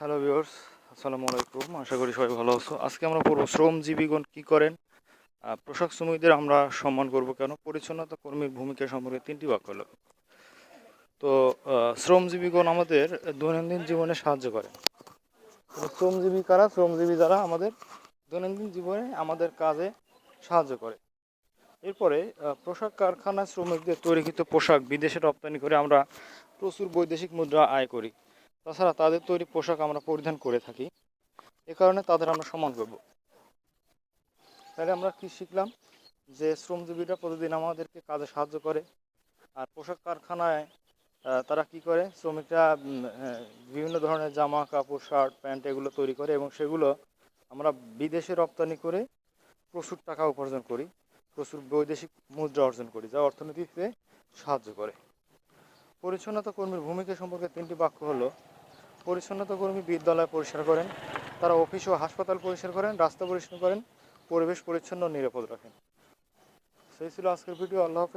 Hello viewers আসসালামু আলাইকুম। আশা করি সবাই ভালো আছো। আজকে আমরা পড়ব শ্রমজীবীগণ কি করেন? পোশাক শ্রমিকদের আমরা সম্মান করব কেন? পরিচ্ছন্নতা কর্মীর ভূমিকা সম্পর্কে তিনটি বাক্য হলো। তো শ্রমজীবীগণ আমাদের দৈনন্দিন জীবনে সাহায্য করে। শ্রমজীবী কারা? শ্রমজীবী যারা আমাদের দৈনন্দিন জীবনে আমাদের কাজে সাহায্য করে। এরপরে পোশাক কারখানায় শ্রমিকদের তৈরিকৃত পোশাক বিদেশে রপ্তানি করে আমরা প্রচুর বৈদেশিক মুদ্রা আয় করি। তাছাড়া তাদের তৈরি পোশাক আমরা পরিধান করে থাকি। এ কারণে তাদের আমরা সম্মান করব। তাহলে আমরা কি শিখলাম? যে শ্রমজীবীরা প্রতিদিন আমাদেরকে কাজে সাহায্য করে। আর পোশাক কারখানায় তারা কি করে? শ্রমিকরা বিভিন্ন ধরনের জামা কাপড় শার্ট, প্যান্ট এগুলো তৈরি করে এবং সেগুলো আমরা বিদেশে রপ্তানি করে প্রচুর টাকা উপার্জন করি। প্রচুর বৈদেশিক মুদ্রা অর্জন করি, যা অর্থনীতিতে সাহায্য করে। পরিচ্ছন্নতা কর্মীর ভূমিকা সম্পর্কে তিনটি বাক্য হলো পরিচ্ছন্নতা কর্মী বিদ্যালয় পরিষ্কার করেন, তারা অফিস ও হাসপাতাল পরিষ্কার করেন, রাস্তা পরিষ্কার করেন, পরিবেশ পরিচ্ছন্ন নিরাপদ রাখেন। সেই ছিল আজকের ভিডিও। আল্লাহ